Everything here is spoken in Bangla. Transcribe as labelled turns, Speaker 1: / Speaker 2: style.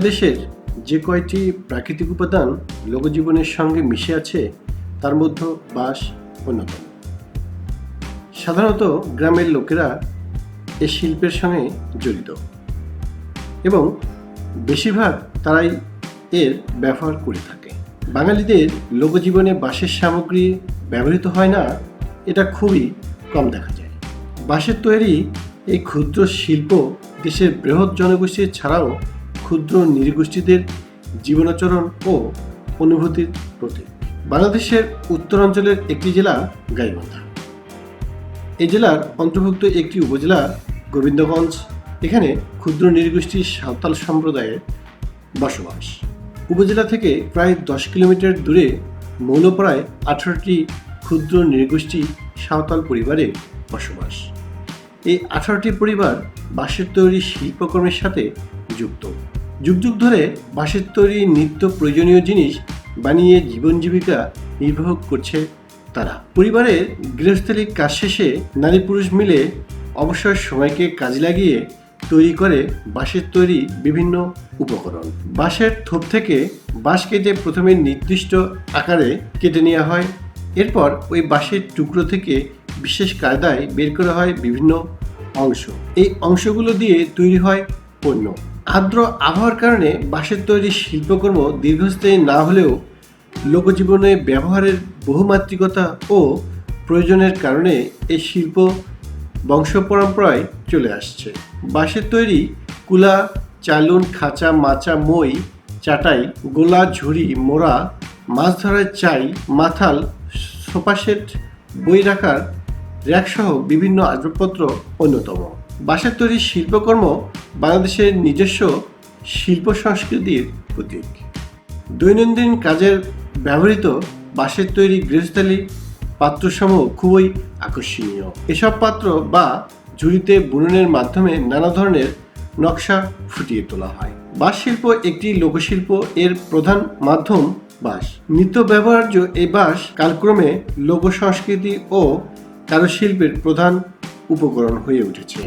Speaker 1: বাংলাদেশের যে কয়টি প্রাকৃতিক উপাদান লোকজীবনের সঙ্গে মিশে আছে, তার মধ্যে বাঁশ অন্যতম। সাধারণত গ্রামের লোকেরা এই শিল্পের সঙ্গে জড়িত এবং বেশিরভাগ তারাই এর ব্যবহার করে থাকে। বাঙালিদের লোকজীবনে বাঁশের সামগ্রী ব্যবহৃত হয় না, এটা খুবই কম দেখা যায়। বাঁশের তৈরি এই ক্ষুদ্র শিল্প দেশের বৃহৎ জনগোষ্ঠী ছাড়াও ক্ষুদ্র নৃগোষ্ঠীদের জীবনাচরণ ও অনুভূতির প্রতীক। বাংলাদেশের উত্তরাঞ্চলের একটি জেলা গাইবান্ধা। এই জেলার অন্তর্ভুক্ত একটি উপজেলা গোবিন্দগঞ্জ। এখানে ক্ষুদ্র নৃগোষ্ঠী সাঁওতাল সম্প্রদায়ের বসবাস। উপজেলা থেকে প্রায় দশ কিলোমিটার দূরে মৌলপাড়ায় আঠারোটি ক্ষুদ্র নৃগোষ্ঠী সাঁওতাল পরিবারে বসবাস। এই আঠারোটি পরিবার বাঁশের তৈরি শিল্পকর্মের সাথে যুক্ত। যুগ যুগ ধরে বাঁশের তৈরি নিত্য প্রয়োজনীয় জিনিস বানিয়ে জীবন জীবিকা নির্বাহ করছে তারা। পরিবারের গৃহস্থলী কাজ শেষে নারী পুরুষ মিলে অবসর সময়কে কাজে লাগিয়ে তৈরি করে বাঁশের তৈরি বিভিন্ন উপকরণ। বাঁশের থোপ থেকে বাঁশ কেটে প্রথমে নির্দিষ্ট আকারে কেটে নেওয়া হয়। এরপর ওই বাঁশের টুকরো থেকে বিশেষ কায়দায় বের করা হয় বিভিন্ন অংশ। এই অংশগুলো দিয়ে তৈরি হয় পণ্য। আর্দ্র আবহাওয়ার কারণে বাঁশের তৈরি শিল্পকর্ম দীর্ঘস্থায়ী না হলেও লোকজীবনে ব্যবহারের বহুমাত্রিকতা ও প্রয়োজনের কারণে এই শিল্প বংশ পরম্পরায় চলে আসছে। বাঁশের তৈরি কুলা, চালুন, খাঁচা, মাচা, মই, চাটাই, গোলা, ঝুড়ি, মোড়া, মাছ ধরার চাই, মাথাল, সোফা সেট, বই রাখার র্যাকসহ বিভিন্ন আসবাবপত্র অন্যতম। বাঁশের তৈরি শিল্পকর্ম বাংলাদেশের নিজস্ব শিল্প সংস্কৃতির প্রতীক। দৈনন্দিন কাজের ব্যবহৃত বাঁশের তৈরি গৃহস্থালী পাত্রসমূহ খুবই আকর্ষণীয়। এসব পাত্র বা ঝুড়িতে বুননের মাধ্যমে নানা ধরনের নকশা ফুটিয়ে তোলা হয়। বাঁশ শিল্প একটি লোকশিল্প, এর প্রধান মাধ্যম বাঁশ। নিত্য ব্যবহার্য এই বাঁশ কালক্রমে লোক সংস্কৃতি ও কারুশিল্পের প্রধান উপকরণ হয়ে উঠেছে